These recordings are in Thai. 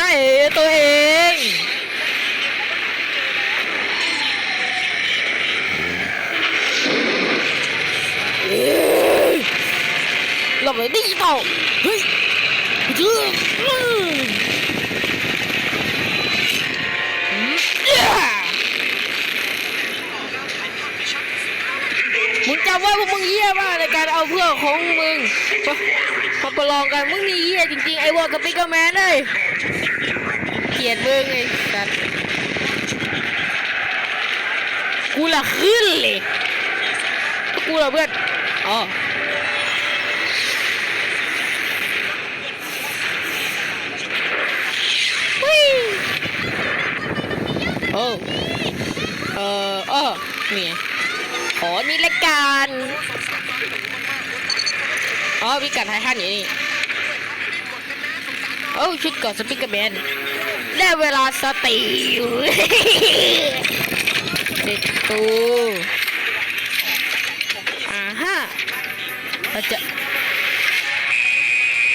ใจตัวเองเอ้ยหลบเลยดิจิตอลเฮ้ยจื้อมอืมเอ้ยมึงจำไว้พวกมึงเยี่ยมากในการเอาเพื่อของมึงมาประลองกันมึงนี่เยี่ยจริงๆ ไอ้วอลกับปิกเกอร์แมนเลย เกียดมึงไอ้สัตว์กูละขึ้นเลยกูละเพื่อนอ๋อโอ้เออเออนี่ขอนี่ละกันอ๋อพิกัดไททันอยู่นี่โอ้ชุดเกอดสปิกเกอร์แมน ได้เวลาสติเสร็จตูอ่าฮะเราจะ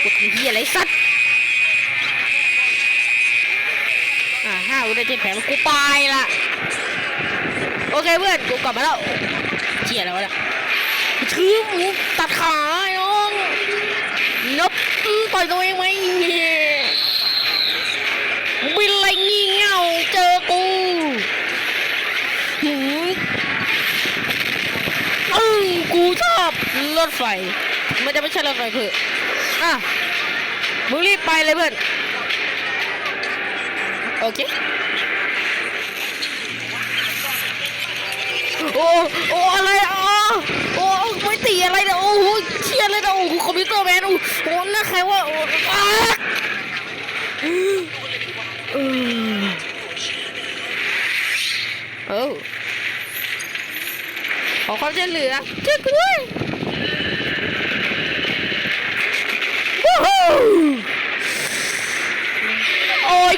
กดที่อะไรสัตว์อ่าห้ากูได้เจ็ดแผลกูไปละโอเคเพื่อนกูกลับมาแล้วเชี่ยแล้วะเนี่ยถือหมูตัดขาอ้น้องนบอื้อต่อยตัวเองไหมมึงเป็นอะไรงี่เง่าเจอกูหืมอือกูชอ บรถไฟ มันจะไม่ใช่รถไฟเพื่ออะมึงรีบไปเลยเพื่อน โอเค โอ้โอ้อะไรอะโอ้ไม่ตีอะไรเนี่ยโอ้โหเชียเลยนะโอ้โหคอมพิวเตอร์แมนโอ้โหน่าใครว่าโอ้อะเออเออ ขอความช่วยเหลือช่วยกูด้วยวู้ฮู้โอ้ย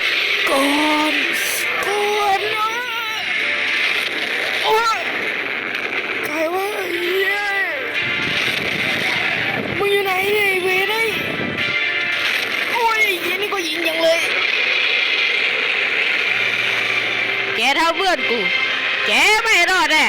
ก่อนก่อนนะโอ้ยใครวะเฮียมึงอยู่ไหนเนี่ยเวไอ้โอ้ยเฮียนี่ก็ยิงอย่างเลย แกทำเพื่อนกู แกไม่รอดแน่